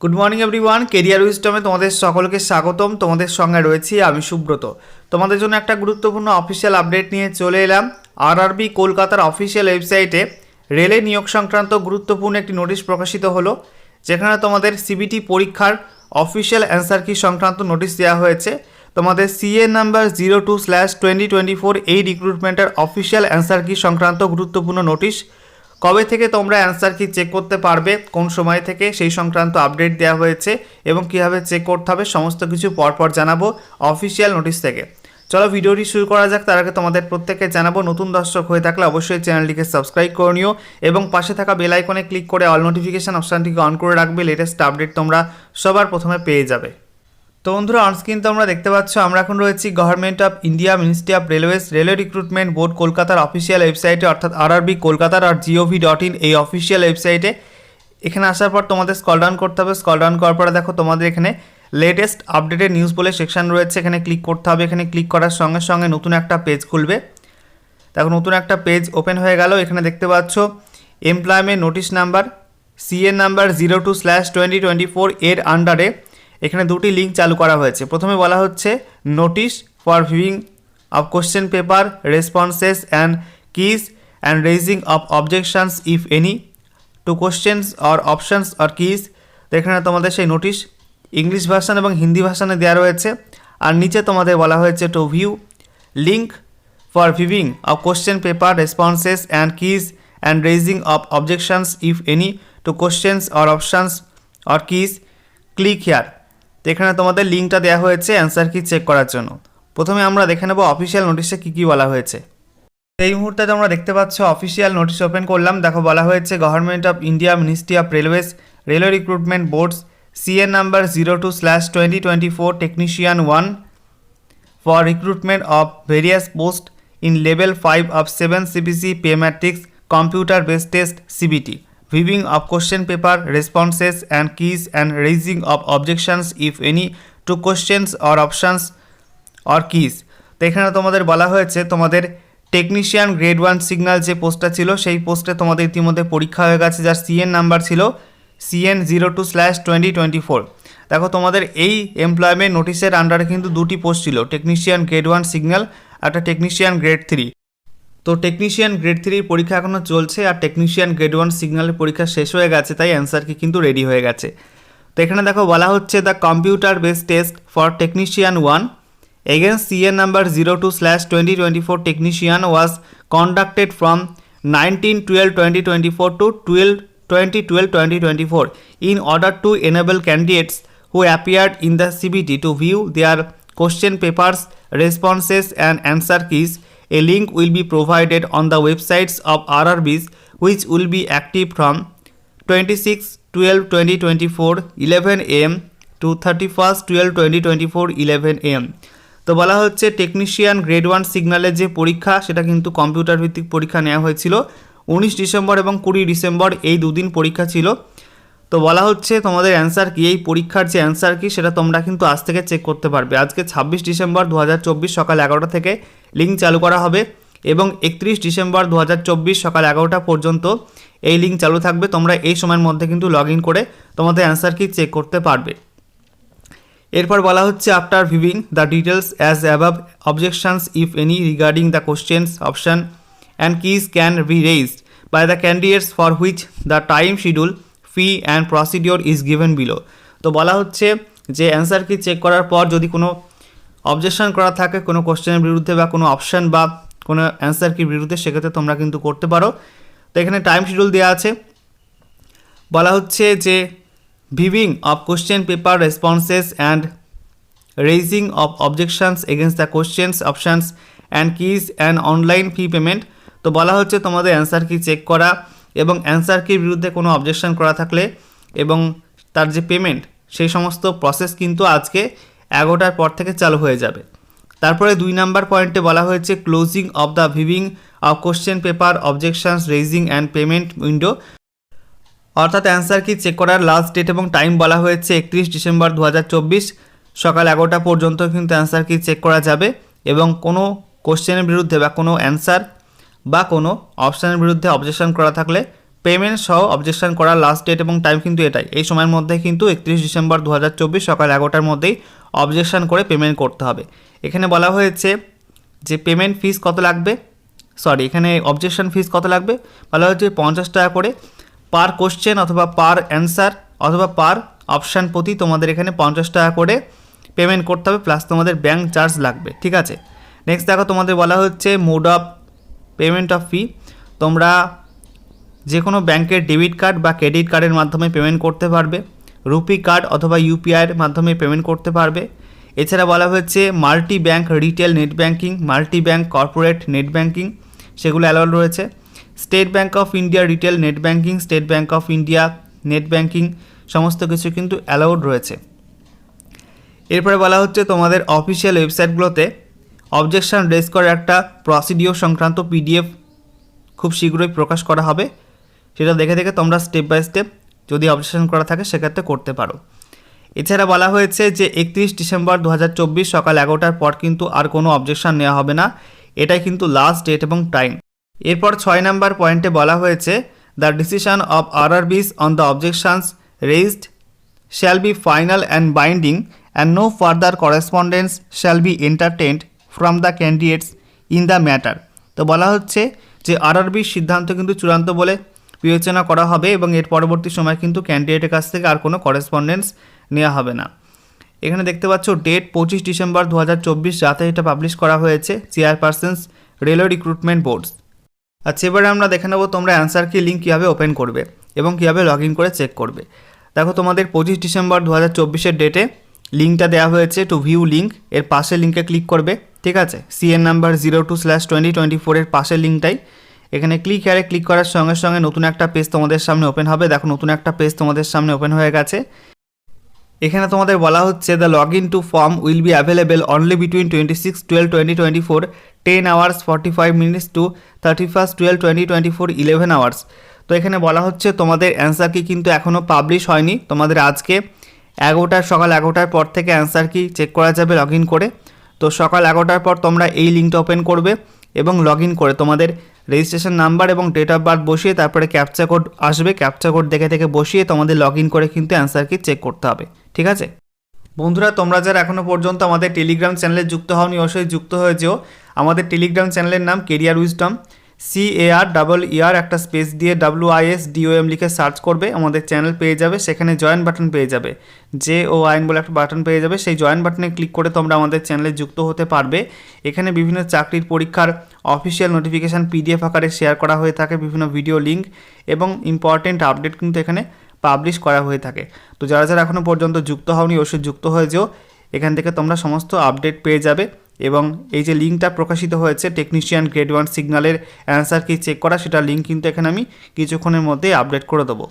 Good morning everyone career wisdom তোমাদের সকলকে স্বাগতম। তোমাদের সঙ্গে রয়েছি আমি সুব্রত। তোমাদের জন্য একটা গুরুত্বপূর্ণ অফিসিয়াল আপডেট নিয়ে চলে এলাম। আরআরবি কলকাতার অফিসিয়াল ওয়েবসাইটে রেলে নিয়োগ সংক্রান্ত গুরুত্বপূর্ণ একটি নোটিশ প্রকাশিত হলো, যেখানে তোমাদের সিবিটি পরীক্ষার অফিসিয়াল অ্যান্সার কি সংক্রান্ত নোটিশ দেওয়া হয়েছে। তোমাদের CA number zero two slash twenty twenty four এই রিক্রুটমেন্টের অফিসিয়াল অ্যান্সার কি সংক্রান্ত গুরুত্বপূর্ণ নোটিশ কবে থেকে তোমরা অ্যান্সার কি চেক করতে পারবে, কোন সময় থেকে, সেই সংক্রান্ত আপডেট দেওয়া হয়েছে এবং কীভাবে চেক করতে হবে, সমস্ত কিছু পরপর জানাব অফিসিয়াল নোটিশ থেকে। চলো ভিডিওটি শুরু করা যাক, তার আগে তোমাদের প্রত্যেককে জানাব, নতুন দর্শক হয়ে থাকলে অবশ্যই চ্যানেলটিকে সাবস্ক্রাইব করে নিও এবং পাশে থাকা বেল আইকনে ক্লিক করে অল নোটিফিকেশান অপশানটিকে অন করে রাখবে লেটেস্ট আপডেট তোমরা সবার প্রথমে পেয়ে যাবে। তো বন্ধুরা অনস্ক্রিন তোমরা দেখতে পাচ্ছ, আমরা এখন রয়েছি government of India ministry of railways railway recruitment board কলকাতার অফিসিয়াল ওয়েবসাইটে অর্থাৎ আরআরবি কলকাতার আর জিওভি ডট ইন এই অফিসিয়াল ওয়েবসাইটে এখানে আসার পর তোমাদের স্কল ডাউন করতে হবে স্কল ডাউন করার পরে দেখো তোমাদের এখানে লেটেস্ট আপডেটেড নিউজ বলে সেকশন রয়েছে, এখানে ক্লিক করতে হবে, এখানে ক্লিক করার সঙ্গে সঙ্গে নতুন একটা পেজ খুলবে। দেখো, নতুন একটা পেজ ওপেন হয়ে গেল, এখানে দেখতে পাচ্ছ employment notice number CEN number zero two slash twenty twenty four এর আন্ডারে এখানে দুটি লিঙ্ক চালু করা হয়েছে। প্রথমে বলা হচ্ছে notice for viewing of question paper responses and keys and raising of objections if any to questions or options or keys তো এখানে তোমাদের সেই নোটিশ ইংলিশ ভার্সান এবং হিন্দি ভার্সানে দেওয়া রয়েছে। আর নিচে তোমাদের বলা হয়েছে to view link for viewing of question paper responses and keys and raising of objections if any to questions or options or keys click here এখানে তোমাদের লিঙ্কটা দেওয়া হয়েছে অ্যান্সার কি চেক করার জন্য। প্রথমে আমরা দেখে নেব অফিসিয়াল নোটিশে কী কী বলা হয়েছে। এই মুহূর্তে তোমরা দেখতে পাচ্ছ অফিসিয়াল নোটিশ ওপেন করলাম। দেখো, বলা হয়েছে government of India ministry of railways railway recruitment boards CEN number zero two slash twenty twenty four technician one for recruitment of various posts in level 5 of 7 CBC pay matrix computer based test CBT viewing of question paper, responses and keys and raising of objections if any to questions or options or keys তো এখানে তোমাদের বলা হয়েছে, তোমাদের technician grade one signal যে পোস্টটা ছিল, সেই পোস্টে তোমাদের ইতিমধ্যে পরীক্ষা হয়ে গেছে, যার সিএন নাম্বার ছিল CEN zero two slash twenty twenty four দেখো, তোমাদের এই এমপ্লয়মেন্ট নোটিশের আন্ডারে কিন্তু দুটি পোস্ট ছিল টেকনিশিয়ান গ্রেড ওয়ান সিগন্যাল একটা টেকনিশিয়ান গ্রেড থ্রি তো টেকনিশিয়ান গ্রেড থ্রির পরীক্ষা এখনও চলছে আর টেকনিশিয়ান গ্রেড ওয়ান সিগন্যালের পরীক্ষা শেষ হয়ে গেছে তাই অ্যান্সার কি কিন্তু রেডি হয়ে গেছে তো এখানে দেখো বলা হচ্ছে the computer base test for technician one against CEN number zero two slash twenty twenty four technician was conducted from nineteen twelve twenty twenty four to twelve twenty twelve twenty twenty four in order to enable candidates who appeared in the CBT to view their question papers, responses and answer keys. A link will be provided on the websites of RRBs, which will be active from 26 12 2024 11 am to 31st 12 2024 11 am তো বলা হচ্ছে technician grade one সিগন্যালের যে পরীক্ষা সেটা কিন্তু computer ভিত্তিক পরীক্ষা নেওয়া হয়েছিল। উনিশ ডিসেম্বর এবং কুড়ি ডিসেম্বর এই দুদিন পরীক্ষা ছিল। তো বলা হচ্ছে তোমাদের অ্যান্সার কি? এই পরীক্ষার যে অ্যান্সার কি সেটা তোমরা কিন্তু আজ থেকে চেক করতে পারবে। আজকে ছাব্বিশ ডিসেম্বর দু হাজার চব্বিশ সকাল এগারোটা থেকে লিঙ্ক চালু করা হবে এবং একত্রিশ ডিসেম্বর দু হাজার চব্বিশ সকাল এগারোটা পর্যন্ত এই লিঙ্ক চালু থাকবে। তোমরা এই সময়ের মধ্যে কিন্তু লগ করে তোমাদের অ্যান্সার কি চেক করতে পারবে। এরপর বলা হচ্ছে after viewing the details as above objections if any regarding the questions option and keys can be raised by the candidates for which the time schedule fee and procedure is given below তো বলা হচ্ছে যে answer key check করার পর যদি কোনো objection করা থাকে কোনো কোশ্চেনের বিরুদ্ধে বা কোনো অপশান বা কোনো অ্যান্সার কি বিরুদ্ধে, সেক্ষেত্রে তোমরা কিন্তু করতে পারো। তো এখানে টাইম শিডিউল দেওয়া আছে। বলা হচ্ছে যে viewing of question paper responses and raising of objections against the questions options and keys and online fee payment তো বলা হচ্ছে তোমাদের অ্যান্সার কি চেক করা এবং অ্যান্সার কির বিরুদ্ধে কোনো অবজেকশন করা থাকলে এবং তার যে পেমেন্ট সেই সমস্ত প্রসেস কিন্তু আজকে এগারোটার পর থেকে চালু হয়ে যাবে। তারপরে দুই নাম্বার পয়েন্টে বলা হয়েছে closing of the viewing of question paper objections raising and payment window অর্থাৎ অ্যান্সার কি চেক করার লাস্ট ডেট এবং টাইম বলা হয়েছে একত্রিশ ডিসেম্বর দু হাজার চব্বিশ। সকাল এগারোটা পর্যন্ত কিন্তু অ্যান্সার কি চেক করা যাবে এবং কোনো কোশ্চেনের বিরুদ্ধে বা কোনো অ্যান্সার বা কোনো অপশানের বিরুদ্ধে অবজেকশন করা থাকলে পেমেন্ট সহ অবজেকশন করার লাস্ট ডেট এবং টাইম কিন্তু এটাই। এই সময়ের মধ্যে কিন্তু একত্রিশ ডিসেম্বর দু হাজার চব্বিশ সকাল এগারোটার মধ্যেই অবজেকশন করে পেমেন্ট করতে হবে। এখানে বলা হয়েছে যে পেমেন্ট ফিস কত লাগবে? সরি এখানে অবজেকশন ফিস কত লাগবে? বলা হয়েছে পঞ্চাশ টাকা করে পার কোশ্চেন অথবা পার অ্যান্সার অথবা পার অপশান প্রতি তোমাদের এখানে পঞ্চাশ টাকা করে পেমেন্ট করতে হবে প্লাস তোমাদের ব্যাঙ্ক চার্জ লাগবে, ঠিক আছে? নেক্সট দেখো তোমাদের বলা হচ্ছে mode of payment of fee তোমরা যে কোনো ব্যাংকের ডেবিট কার্ড বা ক্রেডিট কার্ডের মাধ্যমে পেমেন্ট করতে পারবে, রুপি কার্ড অথবা ইউপিআইয়ের মাধ্যমে পেমেন্ট করতে পারবে। এছাড়া বলা হচ্ছে multi bank retail net banking multi bank corporate net banking সেগুলো অ্যালাউড রয়েছে। State Bank of India retail net banking State Bank of India net banking সমস্ত কিছু কিন্তু অ্যালাউড রয়েছে। এরপরে বলা হচ্ছে তোমাদের অফিসিয়াল ওয়েবসাইটগুলোতে অবজেকশন রেজ করার একটা প্রসিডিওর সংক্রান্ত পিডিএফ খুব শীঘ্রই প্রকাশ করা হবে। সেটা দেখে দেখে তোমরা স্টেপ বাই স্টেপ যদি অবজেকশন করা থাকে সেক্ষেত্রে করতে পারো। এছাড়া বলা হয়েছে যে একত্রিশ ডিসেম্বর দু হাজার চব্বিশ সকাল এগারোটার পর কিন্তু আর কোনো অবজেকশন নেওয়া হবে না। এটাই কিন্তু লাস্ট ডেট এবং টাইম এরপর ছয় নম্বর পয়েন্টে বলা হয়েছে the decision of RRBs on the objections raised shall be final and binding and no further correspondence shall be entertained from the candidates in the matter তো বলা হচ্ছে যে আরআরবির সিদ্ধান্ত কিন্তু চূড়ান্ত বলে বিবেচনা করা হবে এবং এর পরবর্তী সময় কিন্তু ক্যান্ডিডেটের কাছ থেকে আর কোনো করেসপন্ডেন্স নেওয়া হবে না। এখানে দেখতে পাচ্ছ ডেট পঁচিশ ডিসেম্বর দু হাজার চব্বিশ যাতে এটা পাবলিশ করা হয়েছে চেয়ারপারসন্স রেলওয়ে রিক্রুটমেন্ট বোর্ডস আচ্ছা এবারে আমরা দেখে নেব তোমরা অ্যান্সার কি লিঙ্ক কীভাবে ওপেন করবে এবং কীভাবে লগ ইন করে চেক করবে। দেখো তোমাদের পঁচিশ ডিসেম্বর দু হাজার চব্বিশের ডেটে লিঙ্কটা দেওয়া হয়েছে টু ভিউ লিঙ্ক এর পাশের লিঙ্কে ক্লিক করবে, ঠিক আছে? CEN number zero two slash twenty twenty ফোরের পাশের লিঙ্কটাই এখানে ক্লিক হেয়ারে ক্লিক করার সঙ্গে সঙ্গে নতুন একটা পেজ তোমাদের সামনে ওপেন হবে। দেখো, নতুন একটা পেজ তোমাদের সামনে ওপেন হয়ে গেছে। এখানে তোমাদের বলা হচ্ছে the log in to form will be available only between twenty six twelve twenty twenty four ten hours forty five minutes to thirty first twelve twenty twenty four eleven hours তো এখানে বলা হচ্ছে, তোমাদের অ্যান্সার কি কিন্তু এখনও publish হয়নি। তোমাদের আজকে এগারোটার, সকাল এগারোটার পর থেকে অ্যান্সার কি চেক করা যাবে লগ ইন করে। তো সকাল এগারোটার পর তোমরা এই লিঙ্কটা ওপেন করবে এবং লগ ইন করে। তোমাদের রেজিস্ট্রেশন নাম্বার এবং ডেট অফ বার্থ বসিয়ে তারপরে ক্যাপচা কোড আসবে। ক্যাপচা কোড দেখে দেখে বসিয়ে তোমাদের লগ ইন করে কিন্তু অ্যান্সার কি চেক করতে হবে। ঠিক আছে? বন্ধুরা, তোমরা যারা এখনও পর্যন্ত আমাদের টেলিগ্রাম চ্যানেলে যুক্ত হওনি, অবশ্যই যুক্ত হয়ে যেও আমাদের টেলিগ্রাম চ্যানেলের নাম career wisdom C A R double E R একটা স্পেস দিয়ে W I S D O M লিখে সার্চ করবে, আমাদের চ্যানেল পেয়ে যাবে, সেখানে জয়েন বাটন পেয়ে যাবে। যে ও আইন বলে একটা বাটন পেয়ে যাবে, সেই জয়েন বাটনে ক্লিক করে তোমরা আমাদের চ্যানেলে যুক্ত হতে পারবে। এখানে বিভিন্ন চাকরির পরীক্ষার অফিসিয়াল নোটিফিকেশান পিডিএফ আকারে শেয়ার করা হয়ে থাকে, বিভিন্ন ভিডিও লিঙ্ক এবং ইম্পর্টেন্ট আপডেট কিন্তু এখানে পাবলিশ করা হয়ে থাকে। তো যারা যারা এখনও পর্যন্ত যুক্ত হওনি, অবশ্যই যুক্ত হয়ে যেও। এখান থেকে তোমরা সমস্ত আপডেট পেয়ে যাবে। এবং এই যে লিঙ্কটা প্রকাশিত হয়েছে টেকনিশিয়ান গ্রেড ওয়ান সিগনালের অ্যান্সার কি চেক করা, সেটা লিঙ্ক কিন্তু এখানে আমি কিছুক্ষণের মধ্যেই আপডেট করে দেবো।